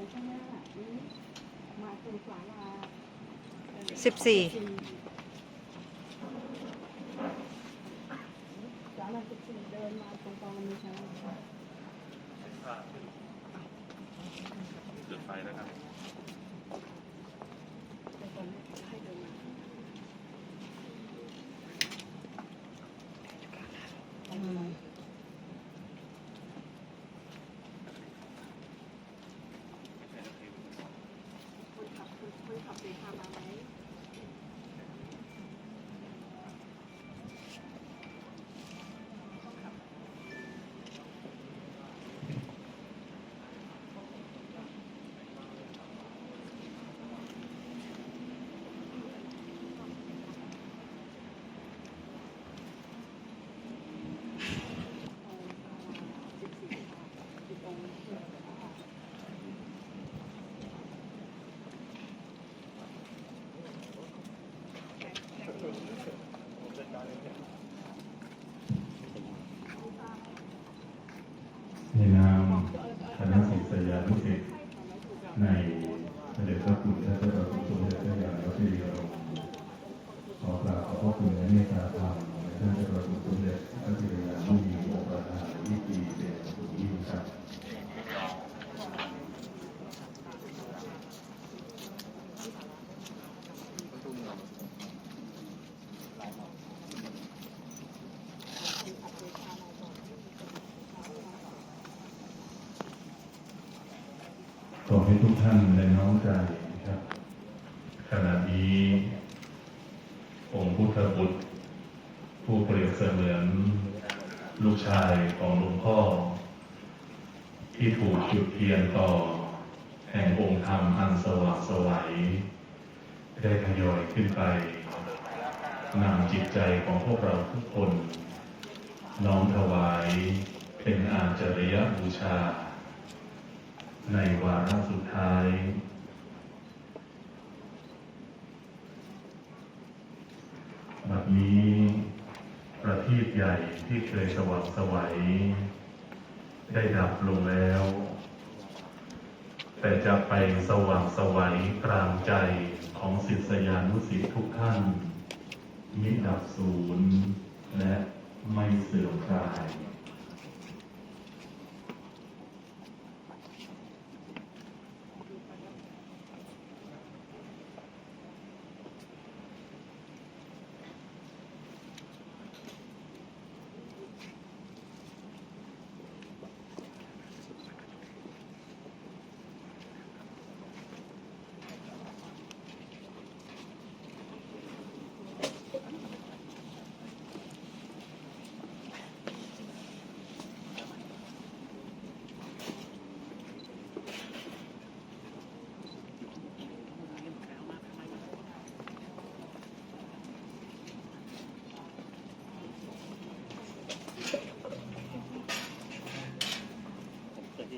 รงข้างหน้านี้มาตรงศาลาสิบสี่ศาลาสิบสี่เดินมาตรงกองมีช้างจุดไฟแล้วครับ แต่ตอนนี้ให้เดินมาเอามา คนขับคนคนขับเดินทางมาไหม ในนามคณะ ศิษยานุศิษย์ในเสด็จพระคุณท่านเจ้าประคุณสมเด็จพระยาณวรียรมขอกราบขอบพระคุณและเมตตาธรรมในท่านเจ้าประคุณสมเด็จพระยาณวรีองค์ประธานวิธีเดชสุยิ่งครับ ขอ ให้ทุกท่านได้น้อมใจนะครับ ขณะนี้องค์พุทธบุตร ผู้เปรียบเสมือนลูกชายของหลวงพ่อ ที่ถูกจุดเทียนต่อ แห่งองค์ธรรมอันสว่างไสวัยได้ทยอยขึ้นไปนำจิตใจของพวกเราทุกคน น้อมถวายเป็นอาจริยบูชา ในวาระสุดท้าย บัดนี้ประทีปใหญ่ที่เคยสว่างไสวัย ได้ดับลงแล้ว แต่จะไปสว่างไสวัยกลางใจของศิษยานุศิษย์ทุกท่าน มิดับศูนย์และไม่เสื่อมคลาย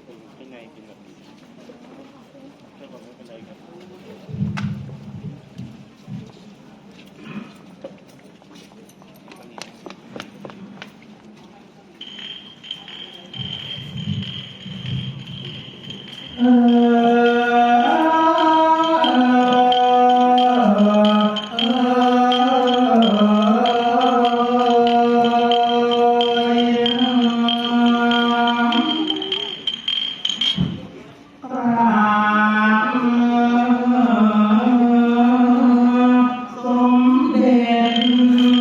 ตรงข้างในเป็นแบบนี้ถ้าผมไม่เป็นไรครับ ม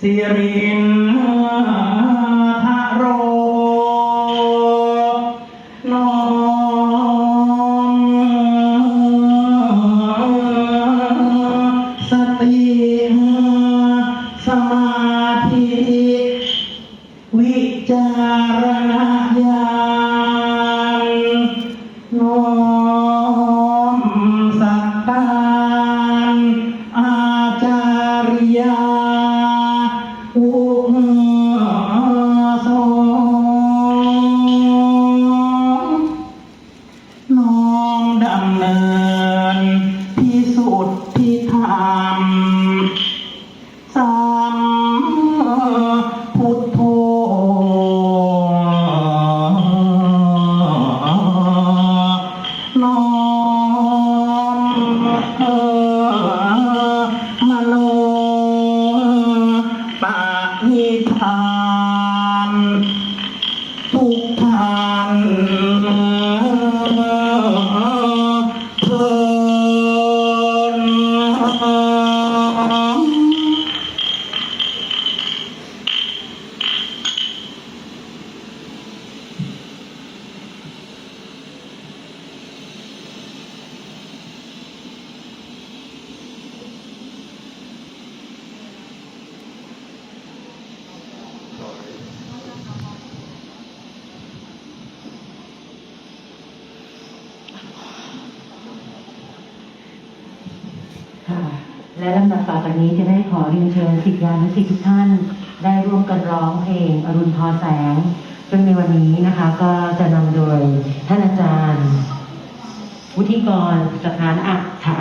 สิรินทโรน้อมสติสมาธิ วิจารณญาณน้อม และลำดับต่อไปนี้จะได้ขอเรียนเชิญศิษยานุศิษย์ทุกท่าน ได้ร่วมกันร้องเพลงอรุณพอแสง ซึ่งในวันนี้นะคะก็จะนำโดยท่านอาจารย์ วุฒิกรสถานอักษะ